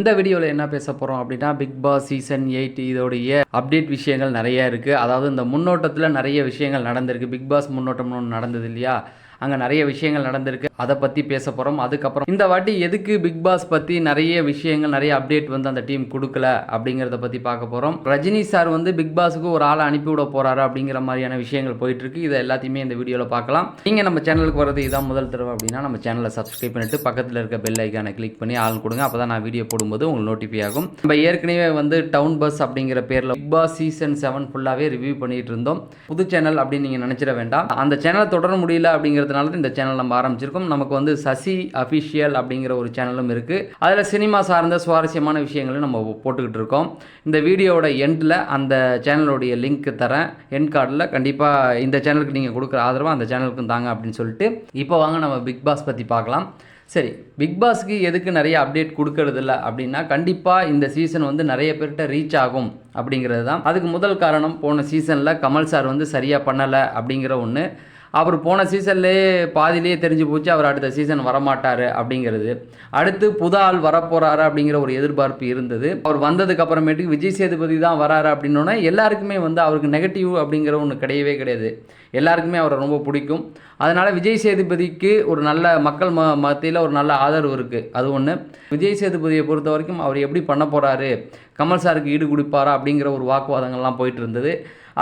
இந்த வீடியோவில் என்ன பேச போகிறோம் அப்படின்னா பிக் பாஸ் சீசன் எயிட் இதோடைய அப்டேட் விஷயங்கள் நிறைய இருக்குது அதாவது இந்த முன்னோட்டத்தில் நிறைய விஷயங்கள் நடந்திருக்கு. பிக் பாஸ் முன்னோட்டம்னு ஒன்று நடந்தது இல்லையா? அங்கே நிறைய விஷயங்கள் நடந்திருக்கு. அதை பற்றி பேச போகிறோம் அதுக்கப்புறம் இந்த வாட்டி எதுக்கு பிக் பாஸ் பற்றி நிறைய விஷயங்கள் நிறைய அப்டேட் வந்து அந்த டீம் கொடுக்கல அப்படிங்கிறத பற்றி பார்க்க போகிறோம் ரஜினி சார் வந்து பிக் பாஸுக்கு ஒரு ஆளை அனுப்பிவிட போகிறாரு அப்படிங்கிற மாதிரியான விஷயங்கள் போயிட்டு இருக்கு. இதை எல்லாத்தையுமே இந்த வீடியோவில் பார்க்கலாம். நீங்கள் நம்ம சேனலுக்கு வரது இதான் முதல் தடவை அப்படின்னா நம்ம சேனலை சப்ஸ்கிரைப் பண்ணிட்டு பக்கத்தில் இருக்க பெல் ஐக்கானை கிளிக் பண்ணி ஆள் கொடுங்க. அப்போ தான் நான் வீடியோ போடும்போது உங்களுக்கு நோட்டிஃபை ஆகும். நம்ம ஏற்கனவே வந்து டவுன் பஸ் அப்படிங்கிற பேரில் பிக் பாஸ் சீசன் செவன் ஃபுல்லாகவே ரிவ்யூ பண்ணிட்டு இருந்தோம். புது சேனல் அப்படின்னு நீங்கள் நினச்சிட வேண்டாம். அந்த சேனலை தொடர முடியல அப்படிங்கிறது அப்படிங்கிறதுனால தான் இந்த சேனல் நம்ம ஆரம்பிச்சிருக்கோம். நமக்கு வந்து சசி அஃபிஷியல் அப்படிங்கிற ஒரு சேனலும் இருக்குது அதில் சினிமா சார்ந்த சுவாரஸ்யமான விஷயங்களும் நம்ம போட்டுக்கிட்டு இருக்கோம். இந்த வீடியோவோட எண்டில் அந்த சேனலுடைய லிங்க் தரேன். எண்ட் கார்டில் கண்டிப்பாக இந்த சேனலுக்கு நீங்கள் கொடுக்குற ஆதரவாக அந்த சேனலுக்கும் தாங்க அப்படின்னு சொல்லிட்டு இப்போ வாங்க நம்ம பிக் பாஸ் பற்றி பார்க்கலாம். சரி பிக் பாஸ்க்கு எதுக்கு நிறைய அப்டேட் கொடுக்கறதில்ல அப்படின்னா கண்டிப்பாக இந்த சீசன் வந்து நிறைய பேர்கிட்ட ரீச் ஆகும் அப்படிங்கிறது தான். அதுக்கு முதல் காரணம் போன சீசனில் கமல் சார் வந்து சரியாக பண்ணலை அப்படிங்கிற ஒன்று அவர் போன சீசன்லேயே பாதியிலேயே தெரிஞ்சு போச்சு அவர் அடுத்த சீசன் வரமாட்டார் அப்படிங்கிறது. அடுத்து புது ஆள் வரப்போகிறாரு அப்படிங்கிற ஒரு எதிர்பார்ப்பு இருந்தது. அவர் வந்ததுக்கு அப்புறமேட்டுக்கு விஜய் சேதுபதி தான் வராரு அப்படின்னோடனே எல்லாருக்குமே வந்து அவருக்கு நெகட்டிவ் அப்படிங்கிற ஒன்று கிடையவே கிடையாது. எல்லாருக்குமே அவரை ரொம்ப பிடிக்கும். அதனால் விஜய் சேதுபதிக்கு ஒரு நல்ல மக்கள் ம மத்தியில் ஒரு நல்ல ஆதரவு இருக்குது அது ஒன்று விஜய் சேதுபதியை பொறுத்த வரைக்கும் அவர் எப்படி பண்ண போகிறாரு கமல் சாருக்கு ஈடு கொடுப்பாரா அப்படிங்கிற ஒரு வாக்குவாதங்கள்லாம் போயிட்டு இருந்தது.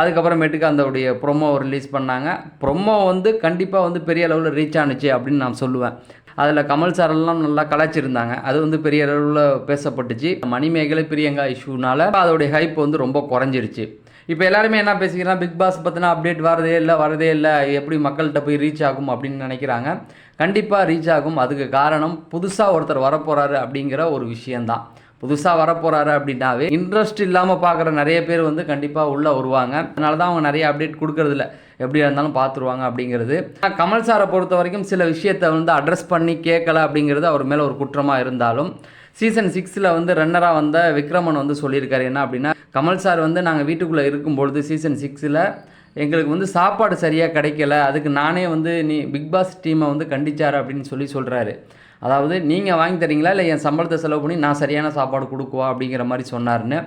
அதுக்கப்புறமேட்டுக்கு அதோடைய ப்ரொமோ ரிலீஸ் பண்ணாங்க. ப்ரொமோ வந்து கண்டிப்பாக வந்து பெரிய அளவில் ரீச் ஆனுச்சு அப்படின்னு நான் சொல்லுவேன். அதில் கமல் சாரெல்லாம் நல்லா கலாச்சிருந்தாங்க அது வந்து பெரிய அளவில் பேசப்பட்டுச்சு. மணிமேகலை பிரியங்கா இஷ்யூனால அதோடைய ஹைப் வந்து ரொம்ப குறைஞ்சிருச்சு. இப்போ எல்லாருமே என்ன பேசிக்கிறாங்க? பிக் பாஸ் பற்றின அப்டேட் வரதே இல்லை வரதே இல்லை. எப்படி மக்கள்கிட்ட போய் ரீச் ஆகும் அப்படின்னு நினைக்கிறாங்க. கண்டிப்பாக ரீச் ஆகும். அதுக்கு காரணம் புதுசாக ஒருத்தர் வரப்போகிறாரு அப்படிங்கிற ஒரு விஷயந்தான் புதுசாக வரப்போகிறாரு அப்படின்னாவே இன்ட்ரெஸ்ட் இல்லாமல் பார்க்குற நிறைய பேர் வந்து கண்டிப்பாக உள்ளே வருவாங்க. அதனால தான் அவங்க நிறைய அப்டேட் கொடுக்கறதில்ல. எப்படியா இருந்தாலும் பார்த்துருவாங்க அப்படிங்கிறது. கமல் சாரை பொறுத்த வரைக்கும் சில விஷயத்தை வந்து அட்ரஸ் பண்ணி கேட்கல அப்படிங்கிறது அவர் மேலே ஒரு குற்றமாக இருந்தாலும் சீசன் சிக்ஸில் வந்து ரன்னராக வந்த விக்ரமன் வந்து சொல்லியிருக்காரு. என்ன அப்படின்னா கமல் சார் வந்து நாங்கள் வீட்டுக்குள்ளே இருக்கும்பொழுது சீசன் சிக்ஸில் எங்களுக்கு வந்து சாப்பாடு சரியாக கிடைக்கல. அதுக்கு நானே வந்து நீ பிக் பாஸ் டீமை வந்து கண்டிச்சார் அப்படின்னு சொல்லி சொல்கிறாரு அதாவது நீங்கள் வாங்கி தரீங்களா இல்லை என் சம்பளத்தை செலவு பண்ணி நான் சரியான சாப்பாடு கொடுக்குவா அப்படிங்கிற மாதிரி சொன்னார்னு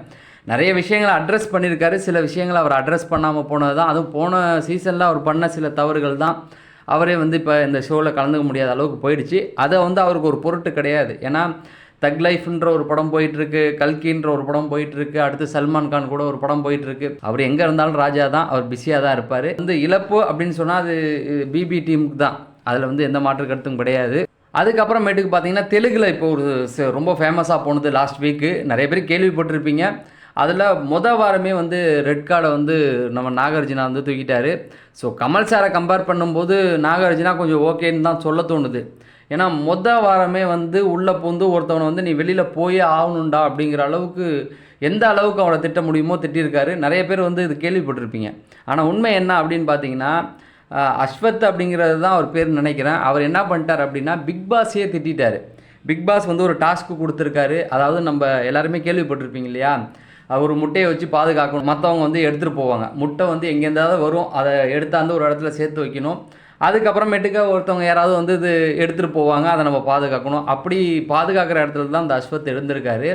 நிறைய விஷயங்களை அட்ரஸ் பண்ணியிருக்காரு சில விஷயங்களை அவர் அட்ரஸ் பண்ணாமல் போனது தான் அதுவும் போன சீசனில் அவர் பண்ண சில தவறுகள் தான் அவரே வந்து இப்போ இந்த ஷோவில் கலந்துக்க முடியாத அளவுக்கு போயிடுச்சு. அதை வந்து அவருக்கு ஒரு பொருட்டு கிடையாது. ஏன்னா தக் லைஃப்ன்ற ஒரு படம் போயிட்டுருக்கு கல்கின்ற ஒரு படம் போயிட்டுருக்கு அடுத்து சல்மான் கான் கூட ஒரு படம் போயிட்டுருக்கு. அவர் எங்கே இருந்தாலும் ராஜா தான் அவர் பிஸியாக தான் இருப்பார். வந்து இழப்பு அப்படின்னு சொன்னால் அது பிபி டீமுக்கு தான். அதில் வந்து எந்த மாற்று கருத்தும் கிடையாது. அதுக்கப்புறமேட்டுக்கு பார்த்தீங்கன்னா தெலுங்கில் இப்போ ஒரு ரொம்ப ஃபேமஸாக போனது லாஸ்ட் வீக்கு நிறைய பேர் கேள்விப்பட்டிருப்பீங்க. அதில் முத வாரமே வந்து ரெட் கார்டை வந்து நம்ம நாகார்ஜுனா வந்து தூக்கிட்டார். ஸோ கமல் சாரை கம்பேர் பண்ணும்போது நாகார்ஜுனா கொஞ்சம் ஓகேன்னு தான் சொல்ல தோணுது. ஏன்னா மொத வாரமே வந்து உள்ளே பூந்து ஒருத்தவனை வந்து நீ வெளியில் போயே ஆகணுண்டா அப்படிங்கிற அளவுக்கு எந்த அளவுக்கு அவனை திட்ட முடியுமோ திட்டியிருக்காரு நிறைய பேர் வந்து இது கேள்விப்பட்டிருப்பீங்க. ஆனால் உண்மை என்ன அப்படின்னு பார்த்தீங்கன்னா அஸ்வத் அப்படிங்கிறது தான் அவர் பேர் நினைக்கிறேன். அவர் என்ன பண்ணிட்டார் அப்படின்னா பிக் பாஸையே திட்டிட்டாரு. பிக் பாஸ் வந்து ஒரு டாஸ்க்கு கொடுத்துருக்காரு. அதாவது நம்ம எல்லாருமே கேள்விப்பட்டிருப்பீங்க இல்லையா? அவர் ஒரு முட்டையை வச்சு பாதுகாக்கணும். மற்றவங்க வந்து எடுத்துகிட்டு போவாங்க. முட்டை வந்து எங்கேருந்தாவது வரும். அதை எடுத்தாந்து ஒரு இடத்துல சேர்த்து வைக்கணும். அதுக்கப்புறமேட்டுக்கு ஒருத்தவங்க யாராவது வந்து இது எடுத்துகிட்டு போவாங்க. அதை நம்ம பாதுகாக்கணும். அப்படி பாதுகாக்கிற இடத்துல தான் அந்த அஸ்வத் எழுந்திருக்காரு.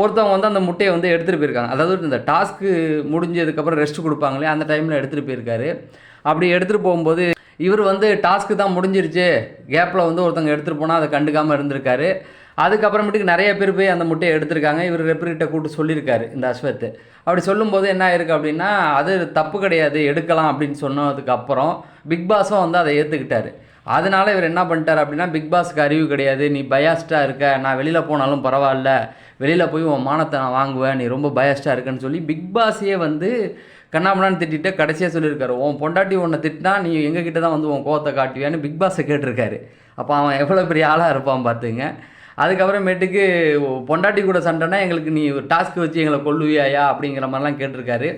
ஒருத்தவங்க வந்து அந்த முட்டையை வந்து எடுத்துகிட்டு போயிருக்காங்க. அதாவது இந்த டாஸ்க்கு முடிஞ்சதுக்கப்புறம் ரெஸ்ட் கொடுப்பாங்களே அந்த டைமில் எடுத்துகிட்டு போயிருக்காரு. அப்படி எடுத்துகிட்டு போகும்போது இவர் வந்து டாஸ்க்கு தான் முடிஞ்சிருச்சு. கேப்பில் வந்து ஒருத்தவங்க எடுத்துகிட்டு போனால் அதை கண்டுக்காமல் இருந்திருக்காரு. அதுக்கப்புறமேட்டுக்கு நிறைய பேர் போய் அந்த முட்டையை எடுத்திருக்காங்க. இவர் ரெப்ரிகிட்ட கூப்பிட்டு சொல்லியிருக்காரு இந்த அஸ்வத். அப்படி சொல்லும்போது என்ன ஆயிருக்கு அப்படின்னா அது தப்பு கிடையாது எடுக்கலாம் அப்படின்னு சொன்னதுக்கப்புறம் பிக் பாஸும் வந்து அதை ஏற்றுக்கிட்டாரு அதனால இவர் என்ன பண்ணிட்டார் அப்படின்னா பிக் பாஸ்க்கு அறிவு கிடையாது. நீ பயாஸ்டாக இருக்க நான் வெளியில் போனாலும் பரவாயில்ல. வெளியில் போய் உன் மானத்தை நான் வாங்குவேன் நீ ரொம்ப பயாஸ்டாக இருக்கன்னு சொல்லி பிக் பாஸையே வந்து கண்ணாமண்ணான்னு திட்டிட்டு கடைசியாக சொல்லியிருக்காரு உன் பொண்டாட்டி உன்னை திட்டினா நீ எங்ககிட்ட தான் வந்து உன் கோவத்தை காட்டுவியான்னு பிக் பாஸை கேட்டிருக்காரு. அப்போ அவன் எவ்வளோ பெரிய ஆளாக இருப்பான் பார்த்துங்க அதுக்கப்புறமேட்டுக்கு பொண்டாட்டி கூட சண்டைனா எங்களுக்கு நீ ஒரு டாஸ்க் வச்சு எங்களை கொல்லுவியாயா? அப்படிங்கிற மாதிரிலாம் கேட்டிருக்காரு.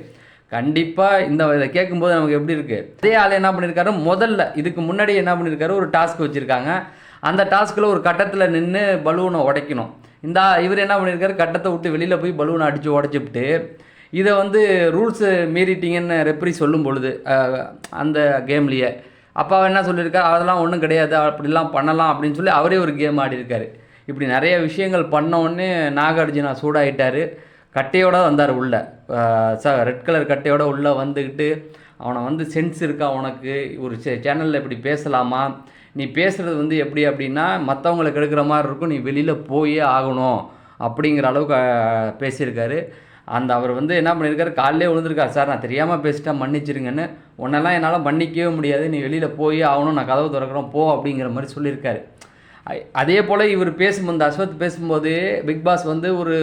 கண்டிப்பாக இந்த இதை கேட்கும்போது நமக்கு எப்படி இருக்குது அதே ஆள் என்ன பண்ணியிருக்காரு முதல்ல இதுக்கு முன்னாடி என்ன பண்ணியிருக்காரு ஒரு டாஸ்க் வச்சுருக்காங்க. அந்த டாஸ்கில் ஒரு கட்டத்தில் நின்று பலூனை உடைக்கணும். இந்த இவர் என்ன பண்ணியிருக்காரு கட்டத்தை விட்டு வெளியில் போய் பலூனை அடித்து உடச்சிவிட்டு இதை வந்து ரூல்ஸு மீறிட்டிங்கன்னு ரெப்ரி சொல்லும் பொழுது அந்த கேம்லேயே அப்பா என்ன சொல்லியிருக்காரு? அதெல்லாம் ஒன்றும் கிடையாது அப்படிலாம் பண்ணலாம் அப்படின்னு சொல்லி அவரே ஒரு கேம் ஆடிருக்காரு இப்படி நிறைய விஷயங்கள் பண்ண உடனே நாகார்ஜுனா சூடாகிட்டார் கட்டையோடு வந்தார் உள்ளே. ச ரெட் கலர் கட்டையோட உள்ளே வந்துக்கிட்டு அவனை வந்து சென்ஸ் இருக்கா உனக்கு? ஒரு சேனலில் இப்படி பேசலாமா? நீ பேசுகிறது வந்து எப்படி அப்படின்னா மற்றவங்களுக்கு கெடுக்கிற மாதிரி இருக்கும் நீ வெளியில் போயே ஆகணும் அப்படிங்கிற அளவுக்கு பேசியிருக்காரு. அந்த அவர் வந்து என்ன பண்ணியிருக்காரு காலையிலே விழுந்திருக்காரு. சார் நான் தெரியாமல் பேசிட்டேன். மன்னிச்சிருங்கன்னு. உன்னெல்லாம் என்னால் மன்னிக்கவே முடியாது. நீ வெளியில் போய் ஆகணும். நான் கதவு திறக்கிறோம். போ அப்படிங்கிற மாதிரி சொல்லியிருக்காரு. அதே போல் இவர் பேசும்போது இந்த அஸ்வத் பேசும்போது பிக் பாஸ் வந்து ஒரு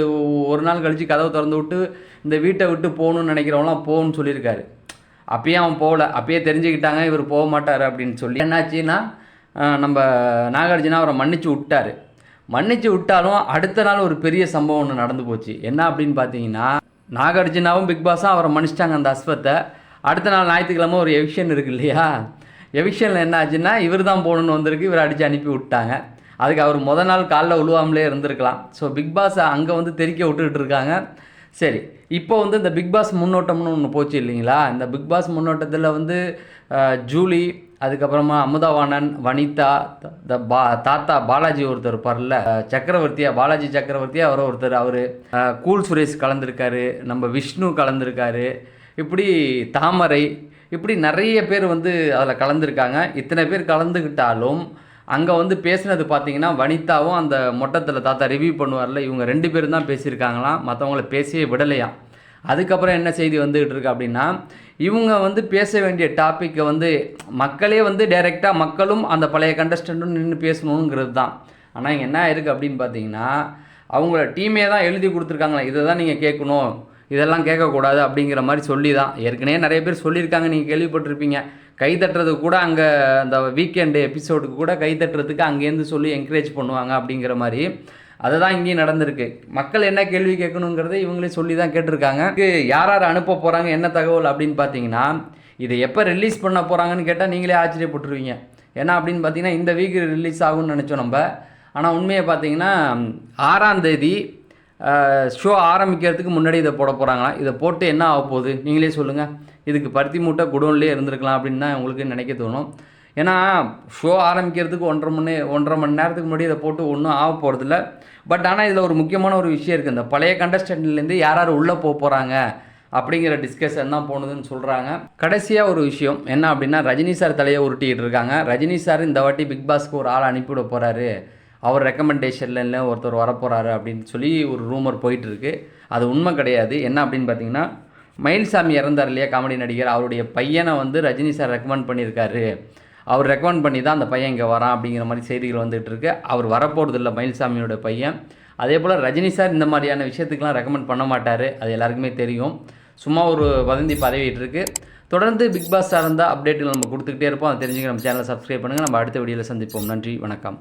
ஒரு நாள் கழித்து கதவை திறந்து விட்டு இந்த வீட்டை விட்டு போகணும்னு நினைக்கிறவங்களாம் போகணும்னு சொல்லியிருக்காரு. அப்பயே அவன் போகல. அப்பயே தெரிஞ்சுக்கிட்டாங்க இவர் போக மாட்டார் அப்படின்னு சொல்லி. என்னாச்சுன்னா நம்ம நாகார்ஜுனா அவரை மன்னிச்சு விட்டார். மன்னிச்சு விட்டாலும் அடுத்த நாள் ஒரு பெரிய சம்பவம் ஒன்று நடந்து போச்சு. என்ன அப்படின்னு பார்த்தீங்கன்னா நாகார்ஜுனாவும் பிக் பாஸும் அவரை மன்னிச்சிட்டாங்க அந்த அஸ்வத்தை. அடுத்த நாள் ஞாயிற்றுக்கிழமை ஒரு எவிக்ஷன் இருக்கு இல்லையா? எவிக்ஷனில் என்ன ஆச்சுன்னா இவர் தான் போகணுன்னு வந்திருக்கு இவர் அடித்து அனுப்பி விட்டாங்க. அதுக்கு அவர் முத நாள் காலைல உழுவாமலே இருந்திருக்கலாம். ஸோ பிக் பாஸை அங்கே வந்து தெறிக்க விட்டுக்கிட்டு இருக்காங்க. சரி இப்போ வந்து இந்த பிக் பாஸ் முன்னோட்டம்னு ஒன்று போச்சு இல்லைங்களா? இந்த பிக் பாஸ் முன்னோட்டத்தில் வந்து ஜூலி அதுக்கப்புறமா அமுதவாணன் வனிதா த- த பா தாத்தா பாலாஜி ஒருத்தர் இருப்பார்ல சக்கரவர்த்தியா பாலாஜி சக்கரவர்த்தியா அவர் ஒருத்தர் அவர் கூல் சுரேஷ் கலந்துருக்காரு நம்ம விஷ்ணு கலந்துருக்காரு இப்படி தாமரை இப்படி நிறைய பேர் வந்து அதில் கலந்துருக்காங்க. இத்தனை பேர் கலந்துக்கிட்டாலும் அங்கே வந்து பேசுனது பார்த்தீங்கன்னா வனிதாவும் அந்த மொட்டத்தில் தாத்தா ரிவ்யூ பண்ணுவார்ல இவங்க ரெண்டு பேரும் தான் பேசியிருக்காங்களாம். மற்றவங்கள பேசியே விடலையாம். அதுக்கப்புறம் என்ன செய்தி வந்துகிட்டு இருக்கு அப்படின்னா இவங்க வந்து பேச வேண்டிய டாப்பிக்கை வந்து மக்களே வந்து டைரெக்டாக மக்களும் அந்த பழைய கண்டஸ்டண்ட்டும் நின்று பேசணுங்கிறது தான். ஆனால் இங்கே என்ன இருக்குது அப்படின்னு பார்த்தீங்கன்னா அவங்கள டீமே தான் எழுதி கொடுத்துருக்காங்களே இதை தான் நீங்கள் கேட்கணும் இதெல்லாம் கேட்கக்கூடாது அப்படிங்கிற மாதிரி சொல்லி தான். ஏற்கனவே நிறைய பேர் சொல்லியிருக்காங்க நீங்கள் கேள்விப்பட்டிருப்பீங்க. கை கூட அங்கே அந்த வீக்கெண்டு எபிசோடுக்கு கூட கை தட்டுறதுக்கு அங்கேருந்து சொல்லி என்கரேஜ் பண்ணுவாங்க அப்படிங்கிற மாதிரி. அதுதான் இங்கேயும் நடந்திருக்கு. மக்கள் என்ன கேள்வி கேட்கணுங்கிறத இவங்களே சொல்லி தான் கேட்டிருக்காங்க யார் யார் அனுப்ப போகிறாங்க என்ன தகவல் அப்படின்னு பார்த்தீங்கன்னா இதை எப்போ ரிலீஸ் பண்ண போகிறாங்கன்னு கேட்டால் நீங்களே ஆச்சரியப்பட்டுருவீங்க. ஏன்னா அப்படின்னு பார்த்தீங்கன்னா இந்த வீக் ரிலீஸ் ஆகும்னு நினச்சோம் நம்ம. ஆனால் உண்மையை பார்த்தீங்கன்னா ஆறாம் தேதி ஷோ ஆரம்பிக்கிறதுக்கு முன்னாடி இதை போட போகிறாங்களாம் இதை போட்டு என்ன ஆக போகுது? நீங்களே சொல்லுங்கள் இதுக்கு பருத்தி மூட்டை குடோன்லேயே இருந்திருக்கலாம் அப்படின்னு தான் உங்களுக்கு நினைக்க தோணும். ஏன்னா ஷோ ஆரம்பிக்கிறதுக்கு ஒன்றரை மணி ஒன்றரை மணி நேரத்துக்கு முன்னாடி இதை போட்டு ஒன்றும் ஆக போகிறதில்ல பட் ஆனால் இதில் ஒரு முக்கியமான ஒரு விஷயம் இருக்குது இந்த பழைய கண்டஸ்டன்ட்லேருந்து யார் யார் உள்ளே போக போகிறாங்க அப்படிங்கிற டிஸ்கஷன் தான் போனதுன்னு சொல்கிறாங்க கடைசியாக ஒரு விஷயம் என்ன அப்படின்னா ரஜினி சார் தலையை உருட்டிக்கிட்டு இருக்காங்க. ரஜினி சார் இந்த வாட்டி பிக் பாஸ்க்கு ஒரு ஆள் அனுப்பிவிட போகிறாரு அவர் ரெக்கமெண்டேஷன்ல ஒருத்தர் வரப்போகிறாரு அப்படின்னு சொல்லி ஒரு ரூமர் போயிட்டுருக்கு அது உண்மை கிடையாது. என்ன அப்படின்னு பார்த்தீங்கன்னா மயில்சாமி இறந்தார் இல்லையா காமெடி நடிகர். அவருடைய பையனை வந்து ரஜினி சார் ரெக்கமெண்ட் பண்ணியிருக்காரு. அவர் ரெக்கமெண்ட் பண்ணி தான் அந்த பையன் இங்கே வரான் அப்படிங்கிற மாதிரி செய்திகள் வந்துட்டு இருக்கு. அவர் வரப்போகிறது இல்லை மயில்சாமியோட பையன். அதே போல் ரஜினி சார் இந்த மாதிரியான விஷயத்துக்கெலாம் ரெக்கமெண்ட் பண்ண மாட்டார். அது எல்லாருக்குமே தெரியும். சும்மா ஒரு வதந்தி பதவிட்டு இருக்கு. தொடர்ந்து பிக் பாஸ் சார்ந்த அப்டேட்டுகள் நம்ம கொடுத்துக்கிட்டே இருப்போம். அதை தெரிஞ்சுக்க நம்ம சேனலை சப்ஸ்கிரைப் பண்ணுங்கள் நம்ம அடுத்த வீடியோவில் சந்திப்போம். நன்றி வணக்கம்.